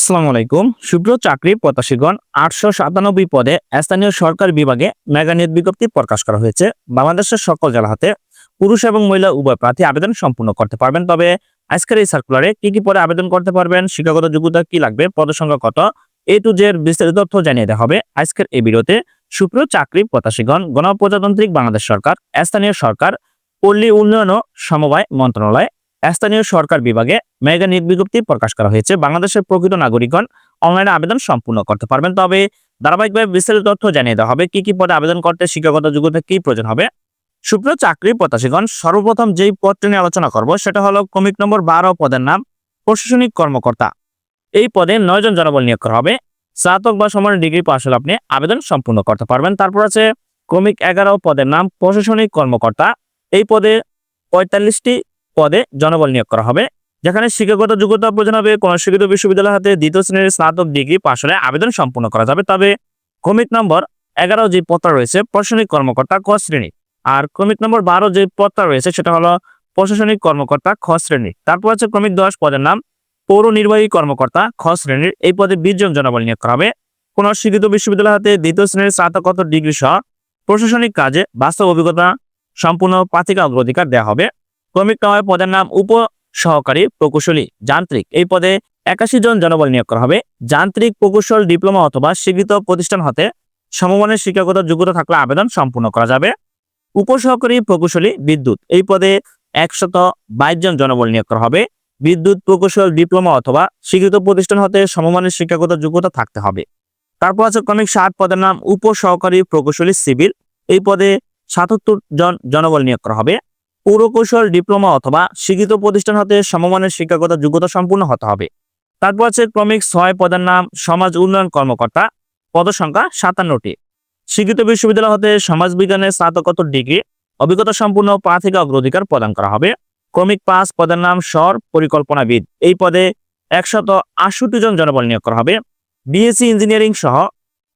আসসালামু আলাইকুম। সুপ্রিয় চাকরি প্রত্যাশীগণ, আটশো সাতানব্বই পদে স্থানীয় সরকার বিভাগে মেগা নিয়োগ বিজ্ঞপ্তি প্রকাশ করা হয়েছে। বাংলাদেশের সকল জেলা হাতে পুরুষ এবং মহিলা উভয় প্রার্থী আবেদন সম্পূর্ণ করতে পারবেন। তবে আজকের এই সার্কুলারে কি কি পদে আবেদন করতে পারবেন, শিক্ষাগত যোগ্যতা কি লাগবে পদের সংখ্যা কত, এ টু জের বিস্তারিত তথ্য জানিয়ে দেওয়া হবে আজকের এই ভিডিওতে। সুপ্রিয় চাকরি প্রত্যাশীগণ, গণপ্রজাতান্ত্রিক বাংলাদেশ সরকার, স্থানীয় সরকার, পল্লী উন্নয়ন ও সমবায় মন্ত্রণালয় স্থানীয় সরকার বিভাগে মেগা নিয়োগ বিজ্ঞপ্তি প্রকাশ করা হয়েছে। বাংলাদেশের প্রকৃত নাগরিকগণ অনলাইনে আবেদন সম্পূর্ণ করতে পারবেন। তবে ধারাবাহিকভাবে বিস্তারিত তথ্য জানিয়ে দেওয়া হবে, কি কি পদে আবেদন করতে, শিক্ষাগত যোগ্যতা কি প্রয়োজন হবে। সুপ্রিয় চাকরি প্রত্যাশীগণ, সর্বপ্রথম যেই পদটি নিয়ে আলোচনা করব, সেটা হলো কমিক নম্বর বারো পদের নাম, প্রশাসনিক কর্মকর্তা। এই পদে নয় জন জনবল নিয়োগ করা হবে। স্নাতক বা সমান ডিগ্রি পাশ হলে আপনি আবেদন সম্পূর্ণ করতে পারবেন। তারপর আছে ক্রমিক এগারো পদের নাম, প্রশাসনিক কর্মকর্তা। এই পদে পঁয়তাল্লিশটি পদে জনবল নিয়োগ করা হবে। যেখানে শিক্ষাগত যোগ্যতা প্রয়োজন হবে কোন শিক্ষিত বিশ্ববিদ্যালয় হাতে দ্বিতীয় শ্রেণির স্নাতক ডিগ্রি পাশ হলে আবেদন সম্পূর্ণ করা যাবে। তবে ক্রমিক নম্বর এগারো যে পদটা রয়েছে, প্রশাসনিক কর্মকর্তা ক শ্রেণি। আর ক্রমিক নম্বর বারো যে পদটা রয়েছে, সেটা হলো প্রশাসনিক কর্মকর্তা খ শ্রেণি। তারপর আছে ক্রমিক দশ, পদের নাম পৌর নির্বাহী কর্মকর্তা খ শ্রেণির। এই পদে বিশ জন জনবল নিয়োগ করা হবে। কোন শিক্ষিত বিশ্ববিদ্যালয় হাতে দ্বিতীয় শ্রেণির স্নাতকোত্তর ডিগ্রি সহ প্রশাসনিক কাজে বাস্তব অভিজ্ঞতা সম্পূর্ণ পাতিকা অগ্রাধিকার দেওয়া হবে। ক্রমিক নয় পদের নাম উপ সহকারী প্রকৌশলী যান্ত্রিক। এই পদে একাশি জন জনবল নিয়োগ করা হবে। যান্ত্রিক প্রকৌশল, ডিপ্লোমা অথবা স্বীকৃত প্রতিষ্ঠান হতে সমমানের শিক্ষাগত যোগ্যতা থাকলে আবেদন সম্পূর্ণ করা যাবে। উপসহকারী প্রকৌশলী, বিদ্যুৎ। এই পদে একশত বাইশ জন জনবল নিয়োগ করা হবে। বিদ্যুৎ প্রকৌশল, ডিপ্লোমা অথবা স্বীকৃত প্রতিষ্ঠান হতে সমমানের শিক্ষাগত যোগ্যতা থাকতে হবে। তারপর আছে ক্রমিক সাত পদের নাম উপসহকারী প্রকৌশলী, সিভিল। এই পদে সাতাত্তর জন জনবল নিয়োগ করা হবে। পৌরকৌশল ডিপ্লোমা অথবা শিক্ষিত প্রতিষ্ঠান হতে সমমানের শিক্ষাগত যোগ্যতা সম্পূর্ণ হতে হবে। তারপর আছে ক্রমিক ছয় পদের নাম, সমাজ উন্নয়ন কর্মকর্তা, পদসংখ্যা সাতান্নটি। স্বীকৃত বিশ্ববিদ্যালয় হতে সমাজ বিজ্ঞানের স্নাতকোত্তর ডিগ্রি, অভিজ্ঞতা সম্পূর্ণ প্রার্থীকে অগ্রাধিকার প্রদান করা হবে। ক্রমিক পাঁচ পদের নাম, স্বর পরিকল্পনাবিদ। এই পদে একশত আটষট্টি জন জনবল নিয়োগ করা হবে। বিএসসি ইঞ্জিনিয়ারিং সহ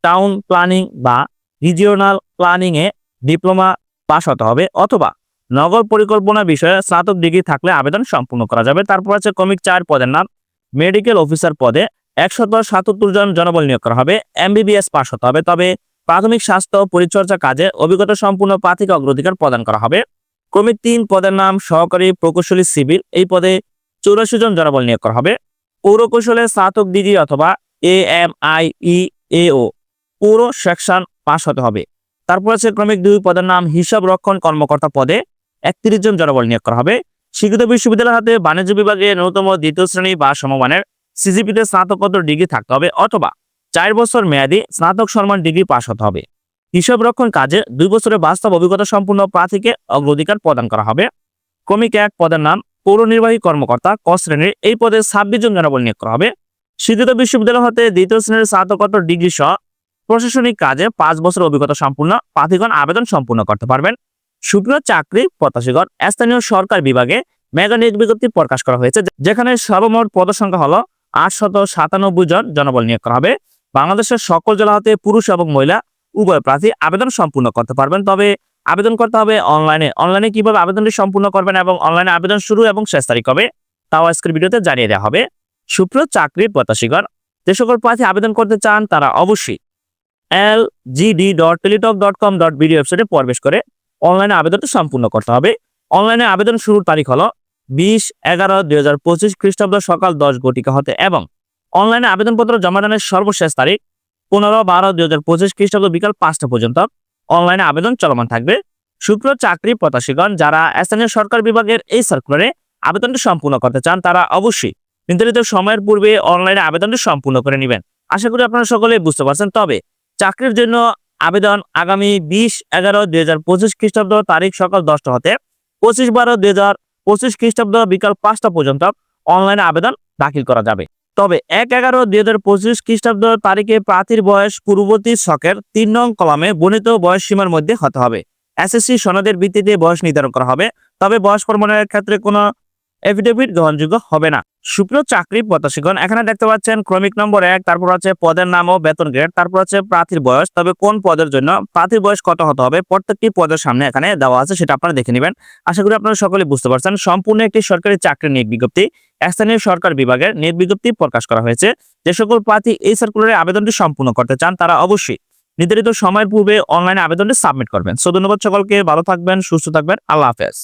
টাউন প্ল্যানিং বা রিজিওনাল প্ল্যানিং এ ডিপ্লোমা পাশ হতে হবে অথবা নগর পরিকল্পনা বিষয়ে স্নাতক ডিগ্রি থাকলে আবেদন সম্পূর্ণ করা যাবে। তারপর আছে ক্রমিক চার পদের নাম। মেডিকেল অফিসার পদে একশত সাতাত্তর জন জনবল নিয়োগ করা হবে। এমবিবিএস পাশ হতে হবে। তবে প্রাথমিক স্বাস্থ্য পরিচর্যা কাজে অভিজ্ঞতা সম্পূর্ণ প্রাথমিক অগ্রাধিকার প্রদান করা হবে। ক্রমিক তিন পদের নাম সহকারী প্রকৌশলী সিভিল। এই পদে চৌরাশি জন জনবল নিয়োগ করা হবে। পৌরকৌশলে স্নাতক ডিগ্রি অথবা এ এম আই ই এ ও পৌর সেকশন পাশ হতে হবে। তারপর আছে ক্রমিক দুই পদের নাম হিসাব রক্ষণ কর্মকর্তা পদে একত্রিশ জন জনবল নিয়োগ করা হবে। শিক্ষিত বিশ্ববিদ্যালয় হাতে বাণিজ্য বিভাগে ন্যূনতম দ্বিতীয় শ্রেণি বা সমমানের সিজিপিতে স্নাতকোত্তর ডিগ্রি থাকতে হবে অথবা চার বছর মেয়াদী স্নাতক সম্মান ডিগ্রি পাশ হতে হবে। হিসাব রক্ষণ কাজে দুই বছরের বাস্তব অভিজ্ঞতা সম্পূর্ণ প্রার্থীকে অগ্রাধিকার প্রদান করা হবে। ক্রমিক এক পদের নাম পৌর নির্বাহী কর্মকর্তা ক শ্রেণির এই পদে ছাব্বিশ জন জনবল নিয়োগ করা হবে। স্বীকৃত বিশ্ববিদ্যালয় হতে দ্বিতীয় শ্রেণির স্নাতকোত্তর ডিগ্রি সহ প্রশাসনিক কাজে পাঁচ বছর অভিজ্ঞতা সম্পূর্ণ প্রার্থীগণ আবেদন সম্পূর্ণ করতে পারবেন। সুপ্রিয় চাকরি প্রত্যাশীগণ, স্থানীয় সরকার বিভাগে মেগা নিয়োগ বিজ্ঞপ্তি প্রকাশ করা হয়েছে যেখানে সর্বমোট পদসংখ্যা হলো আটশত সাতানব্বই জন জনবল নিয়োগ করা হবে। বাংলাদেশের সকল জেলা হতে পুরুষ এবং মহিলা উভয় প্রার্থী আবেদন সম্পূর্ণ করতে পারবেন। তবে আবেদন করতে হবে অনলাইনে। অনলাইনে কীভাবে আবেদনটি সম্পূর্ণ করবেন এবং অনলাইনে আবেদন শুরু এবং শেষ তারিখ হবে তাও আজকের ভিডিওতে জানিয়ে দেওয়া হবে। সুপ্রিয় চাকরির প্রত্যাশীগণ, যে সকল প্রার্থী আবেদন করতে চান তারা অবশ্যই L GD dot Teletalk dot com dot BD ওয়েবসাইটে প্রবেশ করে অনলাইনে আবেদনটি সম্পূর্ণ করতে হবে। অনলাইনে আবেদন শুরুর তারিখ হলো বিশ এগারো দুই হাজার পঁচিশ খ্রিস্টাব্দ সকাল দশ ঘটিকা হতে এবং অনলাইনে আবেদনপত্র জমা দানের সর্বশেষ তারিখ পনেরো বারো দুই হাজার পঁচিশ খ্রিস্টাব্দ বিকাল পাঁচটা পর্যন্ত অনলাইনে আবেদন চলমান থাকবে। শুক্র চাকরি প্রত্যাশীগণ যারা স্থানীয় সরকার বিভাগের এই সার্কুলারে আবেদনটি সম্পূর্ণ করতে চান তারা অবশ্যই নির্ধারিত সময়ের পূর্বে অনলাইনে আবেদনটি সম্পূর্ণ করে নেবেন। আশা করি আপনারা সকলেই বুঝতে পারছেন। তবে চাকরির জন্য আবেদন আগামী বিশ এগারো দুই হাজার পঁচিশ খ্রিস্টাব্দ তারিখ সকাল দশটা হতে পঁচিশ বারো দুই হাজার পঁচিশ খ্রিস্টাব্দ বিকাল পাঁচটা পর্যন্ত অনলাইনে আবেদন দাখিল করা যাবে। তবে এক এগারো দুই হাজার পঁচিশ খ্রিস্টাব্দ তারিখে প্রার্থীর বয়স পূর্ববর্তী শখের তিন নং কলামে বর্ণিত বয়স সীমার মধ্যে হতে হবে। এসএসসি সনদের ভিত্তিতে বয়স নির্ধারণ করা হবে। তবে বয়স প্রমাণের ক্ষেত্রে কোনো এফিডেভিট গ্রহণযোগ্য হবে না। সুপ্রিয় চাকরি প্রত্যাশীগণ, এখানে দেখতে পাচ্ছেন ক্রমিক নম্বর এক, তারপর আছে পদের নাম ও বেতন গ্রেড তারপর আছে প্রার্থীর বয়স, তবে কোন পদের জন্য প্রার্থীর বয়স কত হতে হবে, প্রত্যেকটি পদের সামনে এখানে দেওয়া আছে, সেটা আপনারা দেখে নেবেন। আশা করি আপনারা সকলে বুঝতে পারছেন, সম্পূর্ণ একটি সরকারি চাকরি নিয়োগ বিজ্ঞপ্তি স্থানীয় সরকার বিভাগের নিয়োগ বিজ্ঞপ্তি প্রকাশ করা হয়েছে। যে সকল প্রার্থী এই সার্কুলারে আবেদনটি সম্পূর্ণ করতে চান, তারা অবশ্যই নির্ধারিত সময়ের পূর্বে অনলাইনে আবেদনটি সাবমিট করবেন। সো ধন্যবাদ সকলকে, ভালো থাকবেন, সুস্থ থাকবেন, আল্লাহ হাফেজ।